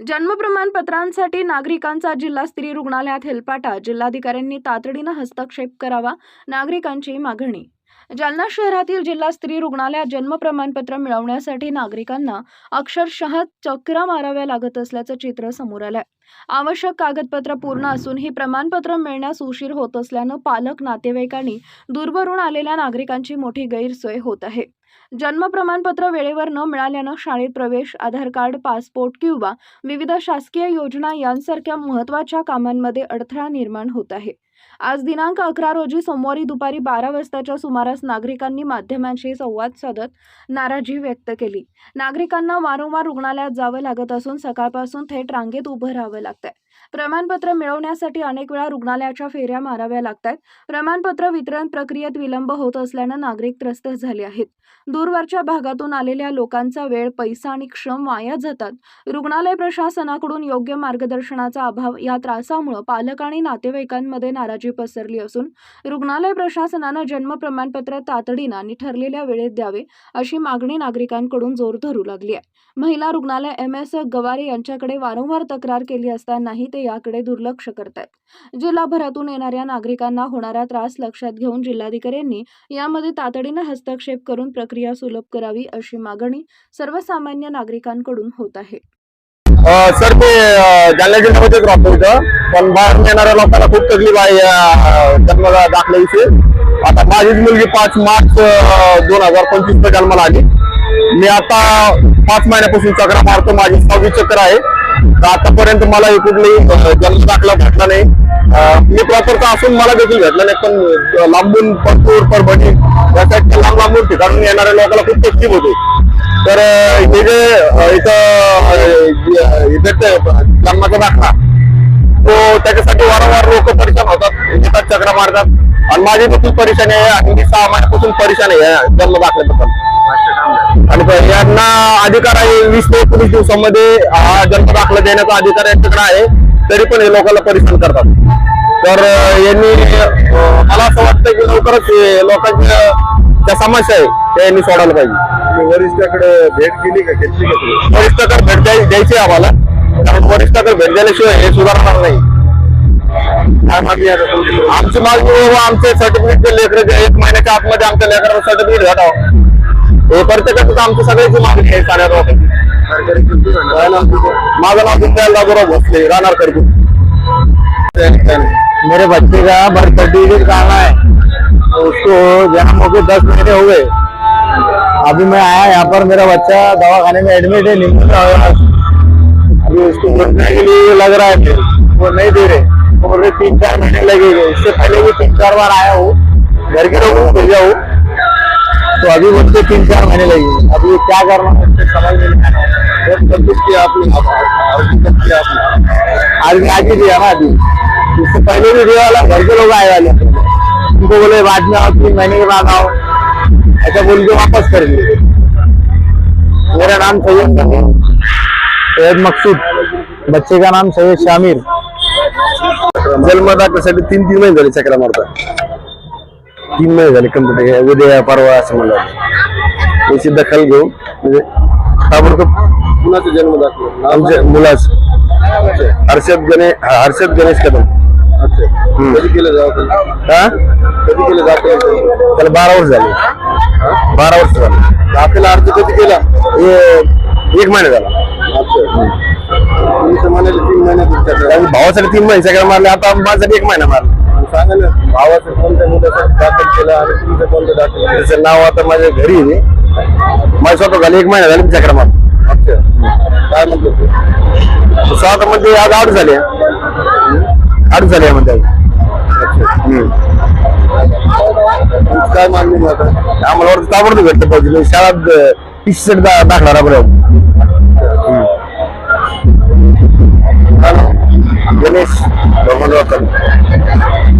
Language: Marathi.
जन्म प्रमाणपत्रांसाठी नागरिकांचा जिल्हा स्त्री रुग्णालयात हेलपाटा. जिल्हाधिकाऱ्यांनी तातडीनं हस्तक्षेप करावा. नागरिकांची मागणी जालना शहरातील जिल्हा स्त्री रुग्णालयात जन्म प्रमाणपत्र मिळवण्यासाठी नागरिकांना अक्षरशः चक्रा माराव्या लागत असल्याचं चित्र समोर आलंय. आवश्यक कागदपत्र पूर्ण असून ही प्रमाणपत्र मिळण्यास उशीर होत असल्यानं पालक नातेवाईकांनी दूरवरून आलेल्या नागरिकांची मोठी गैरसोय होत आहे. जन्म प्रमाणपत्र वेळेवर न मिळाल्यानं शाळेत प्रवेश आधार कार्ड पासपोर्ट किंवा विविध शासकीय योजना यांसारख्या महत्त्वाच्या कामांमध्ये अडथळा निर्माण होत आहे. आज दिनांक अकरा रोजी सोमवारी दुपारी बारा वाजताच्या सुमारास नागरिकांनी माध्यमांशी संवाद साधत नाराजी व्यक्त केली. नागरिकांना वारंवार रुग्णालयात जावं लागत असून सकाळपासून थेट रांगेत उभं राहावं लागतंय. प्रमाणपत्र मिळवण्यासाठी अनेक वेळा रुग्णालयाच्या फेऱ्या माराव्या लागतात प्रमाणपत्र वितरण प्रक्रियेत विलंब होत असल्यानं नागरिक त्रस्त झाले आहेत. दूरवरच्या भागातून आलेल्या लोकांचा वेळ पैसा आणि श्रम वाया जातात. रुग्णालय प्रशासनाकडून योग्य मार्गदर्शनाचा अभाव या त्रासामुळे पालक आणि नातेवाईकांमध्ये नाराजी पसरली असून रुग्णालय प्रशासनानं जन्म प्रमाणपत्र तातडीनं आणि ठरलेल्या वेळेत द्यावे अशी मागणी नागरिकांकडून जोर धरू लागली आहे. महिला रुग्णालय एम एस गवारे यांच्याकडे वारंवार तक्रार केली असतानाही ते याकडे दुर्लक्ष करत आहेत जिल्हाभरातून येणाऱ्या नागरिकांना होणारा त्रास लक्षात घेऊन जिल्हाधिकाऱ्यांनी यामध्ये तातडीनं हस्तक्षेप करून प्रक्रिया सुलभ करावी अशी मागणी सर्वसामान्य नागरिकांकडून होत आहे. सर ते जालना जिल्ह्यामध्येच राहतो इथं. पण बाहेर येणाऱ्या लोकांना खूप तकलीफ आहे या जन्म दाखल्याविषयी. आता माझीच मुलगी पाच मार्च दोन हजार पंचवीस जन्माला आली. मी आता पाच महिन्यापासून चक्रा मारतो माझी सहावी चक्र आहे. तर आतापर्यंत मला हे कुठलाही जन्म दाखला भेटला नाही. मी प्रॉपरचा असून मला देखील भेटला नाही पण लांबून परतूर परभणी या साईडच्या लांब लांबून ठिकाणून येणाऱ्या लोकांना खूप तकलीफ होते. तर हे जे इथं जन्माचा दाखला तो त्याच्यासाठी वारंवार लोक परेशान होतात येतात चक्रा मारतात. आणि माझी देखील परेशानी आहे. आणि मी सहा महिन्यापासून परेशान आहे. या जन्म दाखल्याबद्दल आणि यांना अधिकार आहे वीस ते एकवीस दिवसामध्ये हा जन्म दाखला देण्याचा अधिकार यांच्याकडे आहे. तरी पण हे लोकांना परेशान करतात. तर यांनी मला असं वाटतं की लवकरच लोकांच्या ज्या समस्या आहे त्या यांनी सोडायला पाहिजे. वरिष्ठाकडे भेट केली का? घेतली वरिष्ठाकडे भेट द्याय- द्यायची आम्हाला. कारण वरिष्ठाकडे भेट दिल्याशिवाय हे सुधारणार नाही. आमची आमचे सर्टिफिकेट लेकर एक सर्टिफिकेट आहे नाव भोसले करकू मेरे बच्चे का बर्थ सर्टिफिकेट करना है। तो उसको जन्म होके दस महीने हो गए। अभी मैं आया यहाँ पर, मेरा बच्चा दवाखाने में एडमिट है अभी उसको लग रहा है वो नहीं दे रहे। वो बोल तीन चार महीने लगेंगे इससे पहले भी तीन चार बार आया हूँ। घर के लोगों को भेजा हूँ। तो अभी बोलते तीन चार महीने लगेंगे अभी क्या करना है, मुझे समझ नहीं आज मैं आगे दिया ना अभी। इससे पहले भी दिया वाला, घर के लोग आए वाले। उनको बोले, बाद में आओ, तीन महीने के बाद आओ। ऐसा बोल के वापस कर दिए मेरा नाम सैयद मकसूद। बच्चे का नाम सैयद शामिर। जन्म दाखल्यासाठी तीन तीन महिने झाले चक्रा मारता. तीन महिने झाले कम्प्युटर उद्या परवा असं म्हणलं याची दखल घेऊन म्हणजे ताबडतोब कुणाचा जन्म दाखला आमच्या मुलाच. हर्षद गणेश हर्षद गणेश कदम. कधी केलं जावं हा? कधी केलं जातं त्याला बारा वर्ष झाले. बारा वर्ष झाले. दाखला अर्ज कधी केला? एक महिना झाला. अच्छा. महिन्यात भावासाठी तीन महिने सगळं मारले आता माझ्यासाठी एक महिना मारला. सांगा ना भावाचं कोणत्या मुलाचं दाखल केलं आणि तुमचं कोणतं दाखल केलं? त्याचं नाव आता माझ्या घरी आहे. माझं स्वतः झाले एक महिना झाले चक्र मार अच्छा. काय म्हणतो तू? स्वतः म्हणजे आज आठ झाले. आठ झाले यामध्ये हम्म. काय मागणी मग आता? आम्हाला वाटतं ताबडतोब भेटलं पाहिजे. शाळात तीस सेट दाखला राबवल्या गणेश भगवान